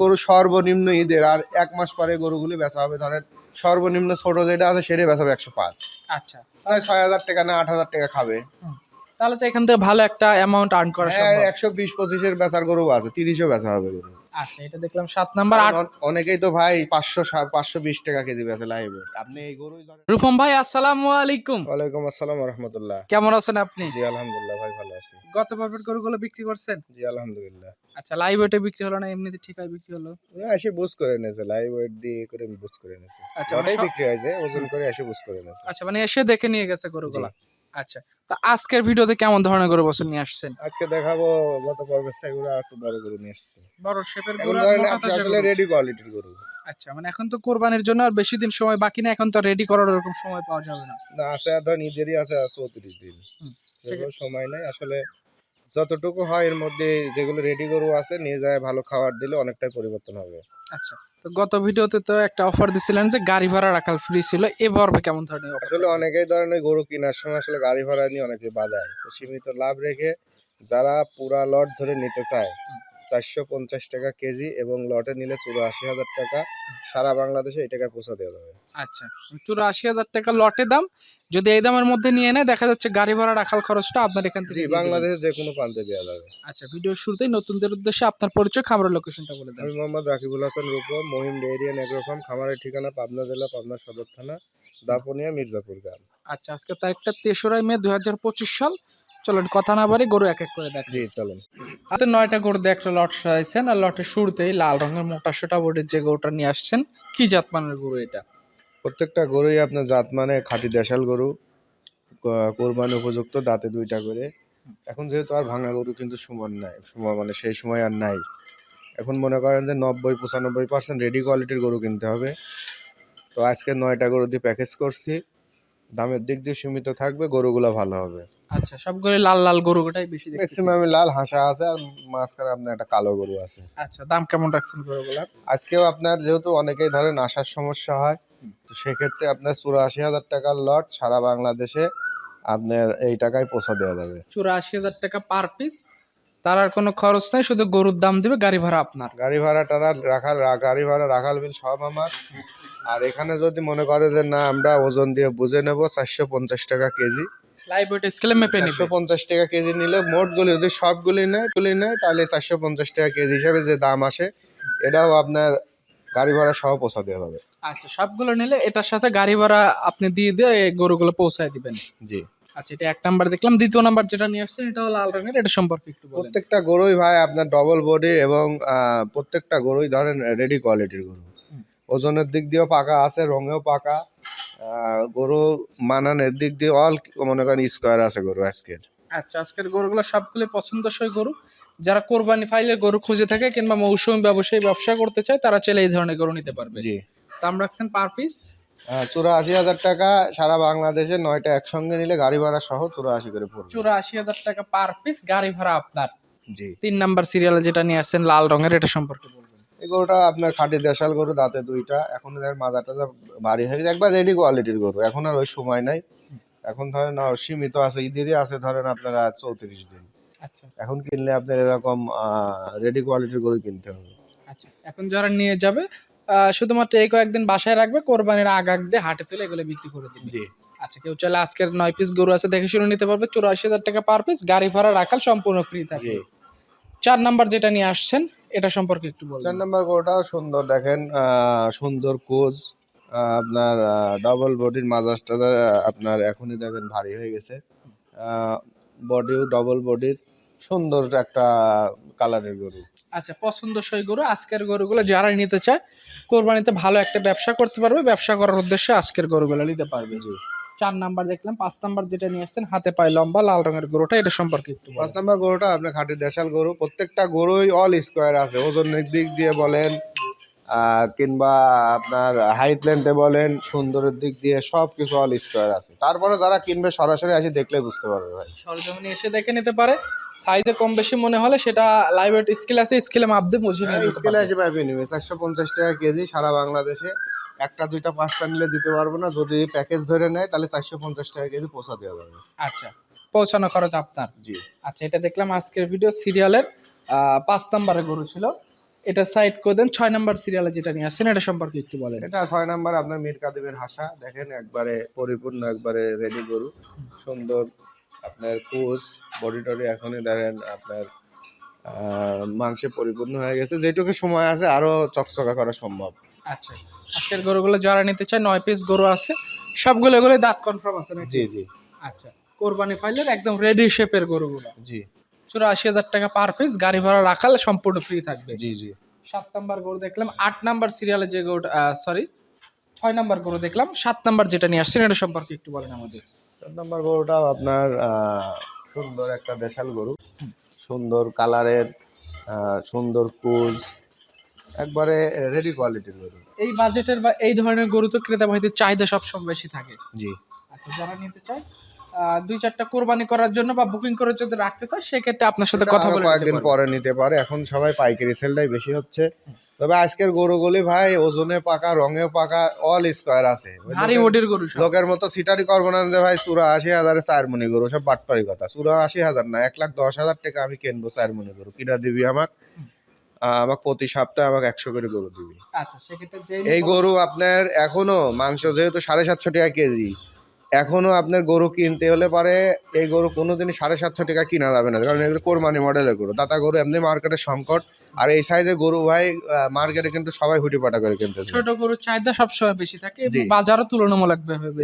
গরু সর্বনিম্ন ঈদের আর এক মাস পরে গরুগুলি বেচা হবে। ধরেন সর্বনিম্ন ছোট যেটা আছে সেটাই বেচা হবে একশো পাঁচ। আচ্ছা। প্রায় ছয় হাজার টাকা না আট হাজার টাকা খাবে। তাহলে তো এখান থেকে ভালো একটা অ্যামাউন্ট আর্ন করা হ্যাঁ সম্ভব। একশো বিশ পঁচিশের বেচার গরু আছে তিরিশও বেচা হবে গরু। আচ্ছা এটা দেখলাম সাত নাম্বার আট অন- অনেকেই তো ভাই পাঁচশো পাঁচশো বিশ টাকা কেজি বেচে লাইভ আপনি এই গরুই ধরেন। রূপম ভাই আসসালামু আলাইকুম। ওয়ালাইকুম আসসালাম রহমতুল্লাহ কেমন আছেন আপনি? জি আলহামদুলিল্লাহ ভাই ভালো আছি। গত পর্বের গরুগুলো বিক্রি করছেন? জি আলহামদুলিল্লাহ। আচ্ছা লাইভ ওয়েটে বিক্রি হলো না এমনিতে ঠিক হয় বিক্রি হলো? ওরা এসে বুঝ করে নিয়েছে লাইভ ওয়েট দিয়ে করে বুঝ করে নিয়েছে আচ্ছা, ওটাই মানে বিক্রি হয়েছে ওজন করে এসে বুঝ করে নিয়েছে আচ্ছা মানে এসে দেখে নিয়ে গেছে গরুগুলা। আচ্ছা তো আজকের ভিডিওতে কেমন ধরনের গরু বছর নিয়ে আসছেন? আজকে দেখাবো গত পর্বের সাইগুলো একটু বড় গরু নিয়ে এসেছি। বড় শেপের গরু তাজা আসলে। রেডি কোয়ালিটির গরু। আচ্ছা মানে এখন তো কোরবানির জন্য আর বেশি দিন সময় বাকি না এখন তো রেডি করার ওরকম সময় পাওয়া যাবে না। না আছে আর ধরেন ঈদেরই আছে চৌত্রিশ দিন। সেগুলো সময় নাই আসলে যতটুকু হয় এর মধ্যে যেগুলো রেডি গরু আছে নিয়ে যায় ভালো খাবার দিলে অনেকটাই পরিবর্তন হবে। আচ্ছা তো গত ভিডিওতে তো একটা অফার দিছিলেন যে গাড়ি ভাড়া রাখাল ফ্রি ছিল। এবার কেমন ধরনের আসলে অনেকেই ধরনের গরু কেনার সময় আসলে গাড়ি ভাড়া নিয়ে অনেকে বাজায়। তো সীমিত লাভ রেখে যারা পুরা লট ধরে নিতে চায় চারশো পঞ্চাশ টাকা কেজি এবং লটে নিলে চুরাশি হাজার টাকা। সারা বাংলাদেশে এই টাকায় পৌঁছা দেওয়া যাবে। আচ্ছা চুরাশি হাজার টাকা লটে দাম। যদি এই দামের মধ্যে নিয়ে নেয় দেখা যাচ্ছে গাড়ি ভাড়া রাখাল খরচটা আপনার এখান থেকে বাংলাদেশে যে কোনো প্রান্তে দেওয়া যাবে। আচ্ছা ভিডিওর শুরুতেই নতুনদের উদ্দেশ্যে আপনার পরিচয় খামারের লোকেশনটা বলে দেন। আমি Mohammad Rakibul Hasan Rupam Mahim dairy and agro farm খামারের ঠিকানা পাবনা জেলা পাবনা সদর থানা দাপনিয়া মির্জাপুর গ্রাম। আচ্ছা আজকে তারিখটা তেসরাই মে দুই পঁচিশ সাল। চলুন কথা না বাড়ি গরু এক এক করে দেখ জি চলেন। হাতে নয়টা গরু দিয়ে একটা লট সাজাইছেন আর লটের শুরুতেই লাল রঙের মোটা সোটা বোর্ডের যে গরুটা নিয়ে আসছেন কি জাত মানের গরু এটা? প্রত্যেকটা গরুই আপনার জাত মানে খাঁটি দেশাল গরু কোরবানি উপযুক্ত দাঁতে দুইটা করে। এখন যেহেতু আর ভাঙা গরু কিন্তু সমান নাই সময় মানে সেই সময় আর নাই। এখন মনে করেন যে নব্বই পঁচানব্বই পার্সেন্ট রেডি কোয়ালিটির গরু কিনতে হবে। তো আজকে নয়টা গরু দিয়ে প্যাকেজ করছি। দামের দিক দিয়ে সীমিত থাকবে গরুগুলো ভালো হবে। আচ্ছা সবগুলো লাল লাল গরুটাই বেশি। ম্যাক্সিমাম লাল হাসা আছে আর মাঝখানে আপনার একটা কালো গরু আছে। আচ্ছা দাম কেমন রাখছেন গরুগুলার আজকেও আপনার যেহেতু অনেকেই ধরেন আসার সমস্যা হয় তো সেক্ষেত্রে আপনার চুরাশি হাজার টাকার লট সারা বাংলাদেশে আপনার এই টাকায় পৌঁছা দেওয়া যাবে। চুরাশি হাজার টাকা পার পিস তার আর কোনো খরচ নাই শুধু গরুর দাম দিবে গাড়ি ভাড়া আপনার। গাড়ি ভাড়া টাড়া রাখাল গাড়ি ভাড়া রাখাল বিল সব আমার। আর এখানে যদি মনে করে যে না আমরা ওজন দিয়ে বুঝে নেব চারশো পঞ্চাশ টাকা কেজি। লাইভ ওয়েট স্কেলে মেপে নিবে। টাকা কেজি নিলে মোটগুলি যদি সবগুলি নেয় তুলি নেয় তাহলে চারশো পঞ্চাশ টাকা কেজি হিসাবে যে দাম আসে এটাও আপনার গাড়ি ভাড়া সহ পৌঁছা দেওয়া হবে। আচ্ছা সবগুলো নিলে এটার সাথে গাড়ি ভাড়া আপনি দিয়ে দিয়ে গরুগুলো পৌঁছায় দিবেন। জি। আচ্ছা এটা এক নাম্বার দেখলাম। দ্বিতীয় নাম্বার যেটা নিয়ে আসছেন এটা হলো লাল রঙের এটা সম্পর্কে একটু বলেন। প্রত্যেকটা গরুই ভাই আপনার ডবল বডি এবং প্রত্যেকটা গরুই ধরেন রেডি কোয়ালিটির গরু। ওজনের দিক দিয়েও পাকা আছে রঙেও পাকা। গরু মানানের দিক দিয়ে অল মনে করেন স্কোয়ার আছে গরু আজকের। আচ্ছা আজকের গরুগুলো সবগুলো পছন্দসই গরু। যারা কোরবানি ফাইলের গরু খুঁজে থাকে কিংবা মৌসুমী ব্যবসায়ী ব্যবসা করতে চায় তারা চাইলে এই ধরনের গরু নিতে পারবে। জি। দাম রাখছেন পার পিস চুরাশি হাজার টাকা সারা বাংলাদেশে নয়টা একসঙ্গে নিলে গাড়ি ভাড়া সহ চুরাশি করে পড়বে। চুরাশি হাজার টাকা পার পিস গাড়ি ভাড়া আপনার। জি। তিন নাম্বার সিরিয়ালে যেটা নিয়ে আসছেন লাল রঙের এটা সম্পর্কে এই গরুটা আপনার খাঁটি দেশাল গরু দাঁতে দুইটা। এখন এর মাথা টাজা ভারী হয়ে গেছে একবার রেডি কোয়ালিটির গরু। এখন আর ওই সময় নাই। এখন ধরেন সীমিত আছে ঈদেরই আছে ধরেন আপনারা চৌত্রিশ দিন। আচ্ছা। এখন কিনলে আপনার এরকম রেডি কোয়ালিটির গরু কিনতে হবে। আচ্ছা। এখন যারা নিয়ে যাবে শুধুমাত্র এই কয়েকদিন বাসায় রাখবে কোরবানির আগ আগ দিয়ে হাটে তুলে এগুলো বিক্রি করে দিবে। জি। আচ্ছা কেউ চাইলে আজকের নয় পিস গরু আছে দেখে শুনে নিতে পারবে চুরাশি হাজার টাকা পার পিস গাড়ি ভাড়া রাখাল সম্পূর্ণ ফ্রি জি। থাকবে চার নাম্বার যেটা নিয়ে আসছেন এটা সম্পর্কে একটু বলুন চার নম্বর গরুটাও সুন্দর দেখেন সুন্দর কোচ আপনার ডবল বডির মাজাজটা আপনার এখনই দেখেন ভারী হয়ে গেছে। বডিও ডবল বডির সুন্দর একটা কালারের গরু। আচ্ছা পছন্দসই গরু আজকের গরুগুলো যারা নিতে চায় কোরবানিতে ভালো একটা ব্যবসা করতে পারবে ব্যবসা করার উদ্দেশ্যে আজকের গরুগুলো নিতে পারবে। জি। চার নাম্বার দেখলাম, পাঁচ নাম্বার যেটা নিয়ে আসছেন, হাতে পায়ে লম্বা, লাল রঙের গরুটা, এটা সম্পর্কে একটু পাঁচ নাম্বার গরুটা আপনার খাঁটি দেশাল গরু, প্রত্যেকটা গরুই অল স্কোয়ার আছে, ওজনের দিক দিয়ে বলেন কিংবা আপনার হাইট লেন্থে বলেন সুন্দরের দিক দিয়ে সব কিছু অল স্কোয়ার আছে। তারপরে যারা কিনবে সরাসরি আসে দেখলে বুঝতে পারবে ভাই। সরজমিনে এসে দেখে নিতে পারে। সাইজে কম বেশি মনে হলে সেটা লাইভ স্কেল আছে স্কেলে মাপ দিয়ে বুঝিয়ে নিয়ে নিতে স্কেলে। আসে পাইবে নিবে চারশো পঞ্চাশ টাকা কেজি সারা বাংলাদেশে। একটা দুইটা পাঁচটা নিলে দিতে পারব না। যদি প্যাকেজ ধরে নেয় তাহলে চারশো পঞ্চাশ টাকা কেজি পৌঁছা দেওয়া যাবে। আচ্ছা পৌঁছানো খরচ আপনার। জি। আচ্ছা এটা দেখলাম আজকের ভিডিও সিরিয়ালের পাঁচ নাম্বারে গরু ছিল। এটা সাইড করে দেন ছয় নাম্বার সিরিয়ালে যেটা নিয়ে আসছেন এটা সম্পর্কে একটু বলেন। এটা ছয় নাম্বার আপনার মীর কাদিমের হাসা দেখেন একবারে পরিপূর্ণ একবারে রেডি গরু। সুন্দর আপনার কোচ বডি টডি এখনই ধরেন আপনার মাংসে পরিপূর্ণ হয়ে গেছে। যেটুকু সময় আছে আরও চকচকা করা সম্ভব। আচ্ছা আজকের গরুগুলো যারা নিতে চায় নয় পিস গরু আছে সবগুলো এগুলো দাঁত কনফার্ম আছে নাকি? জি জি। আচ্ছা কোরবানি ফাইলের একদম রেডি শেপের গরুগুলো। জি। চুরাশি হাজার টাকা পার পিস গাড়ি ভাড়া রাখালে সম্পূর্ণ ফ্রি থাকবে। জি জি। সাত নাম্বার গরু দেখলাম আট নাম্বার সিরিয়ালে যে গরুটা সরি ছয় নাম্বার গরু দেখলাম সাত নাম্বার যেটা নিয়ে আসছেন এটা সম্পর্কে একটু বলেন আমাদের। সাত নাম্বার গরুটাও আপনার সুন্দর একটা দেশাল গরু। সুন্দর কালারের সুন্দর কুজ একবারে রেডি কোয়ালিটির গরু। এই বাজেটের বা এই ধরনের গরু তো ক্রেতা ভাইদের চাহিদা সবসময় বেশি থাকে। জি। আচ্ছা যারা নিতে চায় দুই চারটা কোরবানি করার জন্য বা বুকিং করে যদি রাখতে চায় সেক্ষেত্রে আপনার সাথে কথা বলে কয়েকদিন পরে নিতে পারে। এখন সবাই পাইকারি সেলটাই বেশি হচ্ছে। তবে আজকের গরুগুলি ভাই ওজনে পাকা রঙে পাকা অল স্কোয়ার আছে। লোকের- গরু লোকের মতো সিটারি করব না যে ভাই চুরা আশি হাজারে চার মনি গরু সব বাটপারি কথা। চুরা আশি হাজার না এক লাখ দশ হাজার টাকা আমি কিনবো চার মনি গরু। কিনা দিবি আমাক? আমাকে প্রতি সপ্তাহে আমাকে একশো করে গরু দিবি। আচ্ছা এই গরু আপনার এখনও মাংস যেহেতু সাড়ে সাতশো টাকা কেজি এখনও আপনার গরু কিনতে হলে পারে এই গরু কোনোদিনই সাড়ে সাতশো টাকা কিনা যাবে না কারণ এগুলো কোরবানি মডেলের গরু। দাতা গরু এমনি মার্কেটে সংকট আর এই সাইজের গরু ভাই মার্কেটে কিন্তু সবাই হুটি পাটা করে কিনতেছে। ছোট গরুর চাহিদা সবসময় বেশি থাকে বাজারও তুলনামূলক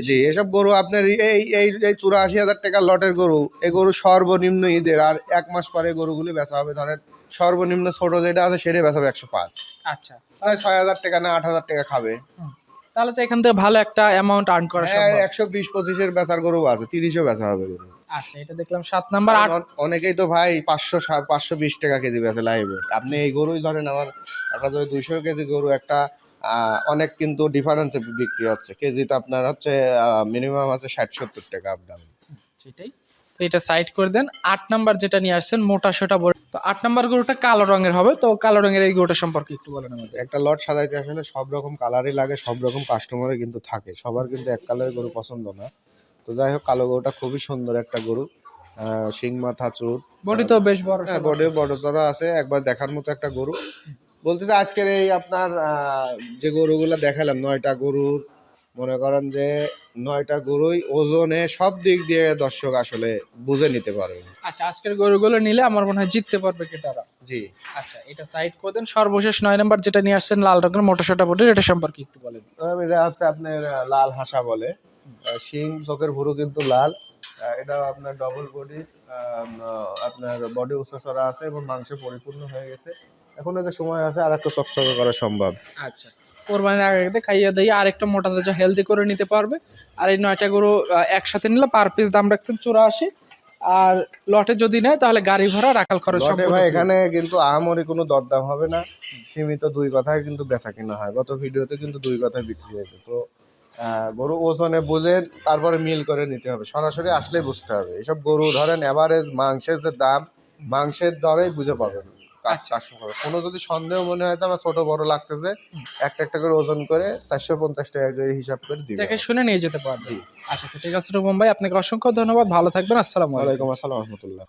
জি এসব গরু আপনার এই এই এই চুরাশি হাজার টাকার লটের গরু এই গরু সর্বনিম্ন ঈদের আর এক মাস পরে গরুগুলি বেচা হবে ধরেন সর্বনিম্ন ছোট যেটা আছে সেটাই বেচা হবে একশো পাঁচ। আচ্ছা। ছয় হাজার টাকা না আট হাজার টাকা খাবে। তাহলে তো এখান থেকে ভালো একটা অ্যামাউন্ট আর্ন করা হ্যাঁ সম্ভব। একশো বিশ পঁচিশের বেচার গরু আছে তিরিশও বেচা হবে গরু। আচ্ছা এটা দেখলাম সাত নাম্বার আট অনেকেই তো ভাই পাঁচশো পাঁচশো বিশ টাকা কেজি বেচে লাইভ আপনি এই গরুই ধরেন আমার একটা যদি দুইশো কেজি গরু একটা অনেক কিন্তু ডিফারেন্সে বিক্রি হচ্ছে। কেজিতে আপনার হচ্ছে মিনিমাম আছে ষাট সত্তর টাকা আপ ডাউন সেটাই। তো এটা সাইড করে দেন। আট নাম্বার যেটা নিয়ে আসছেন মোটা সোটা বড়। তো আট নাম্বার গরুটা কালো রঙের হবে। তো কালো রঙের এই গরুটা সম্পর্কে একটু বলেন আমাদের। একটা লট সাজাইতে আসলে সব রকম কালারই লাগে সব রকম কাস্টমারে কিন্তু থাকে। সবার কিন্তু এক কালারের গরু পছন্দ না। তো যাই হোক কালো গরুটা খুবই সুন্দর একটা গরু। শিং মাথা চুট বডি তো বেশ বড় হ্যাঁ বডি বড় চড়া আছে। একবার দেখার মতো একটা গরু। বলতে যে আজকের এই আপনার যে গরুগুলো দেখালাম নয়টা গরুর মনে করেন যে নয়টা গরুই ওজনে সব দিক দিয়ে দর্শক আসলে বুঝে নিতে পারবে। আচ্ছা আজকের গরুগুলো নিলে আমার মনে হয় জিততে পারবে কি তারা জি। আচ্ছা এটা সাইড করে দেন। সর্বশেষ নয় নাম্বার যেটা নিয়ে আসছেন লাল রঙের মোটা সোটা বডির এটা সম্পর্কে একটু বলেন। এটা হচ্ছে আপনার লাল হাসা বলে। শিং চোখের ভুরু কিন্তু লাল। এটা আপনার ডবল বডি আপনার বডি উচ্চচড়া আছে এবং মাংস পরিপূর্ণ হয়ে গেছে। এখন এটা সময় আছে আর একটু চকচকে করা সম্ভব। আচ্ছা। কোরবানির আগে আগে খাইয়ে দিয়ে আরেকটা মোটা তাজা হেলদি করে নিতে পারবে। আর এই নয়টা গরু একসাথে নিলে পার পিস দাম রাখছেন চুরাশি। আর লটে যদি নেয় তাহলে গাড়ি ভাড়া রাখাল খরচ ভাই এখানে কিন্তু আহামরি কোনো দরদাম হবে না। সীমিত দুই কথায় কিন্তু বেচা কিনা হয়। গত ভিডিওতে কিন্তু দুই কথায় বিক্রি হয়েছে। তো গরু ওজনে বুঝে তারপরে মিল করে নিতে হবে। সরাসরি আসলে বুঝতে হবে। এসব গরু ধরেন এভারেজ মাংসের যে দাম মাংসের দরেই বুঝে পাবেন। কাজ চারশো করে। কোনো যদি সন্দেহ মনে হয় তো আমার ছোট বড় লাগতেছে একটা একটা করে ওজন করে চারশো পঞ্চাশ টাকা করে হিসাব করে দিই দেখে শুনে নিয়ে যেতে পারবে। আচ্ছা ঠিক আছে রুবম ভাই আপনাকে অসংখ্য ধন্যবাদ। ভালো থাকবেন। আসসালামু আলাইকুম। আসসালাম রহমতুল্লাহ।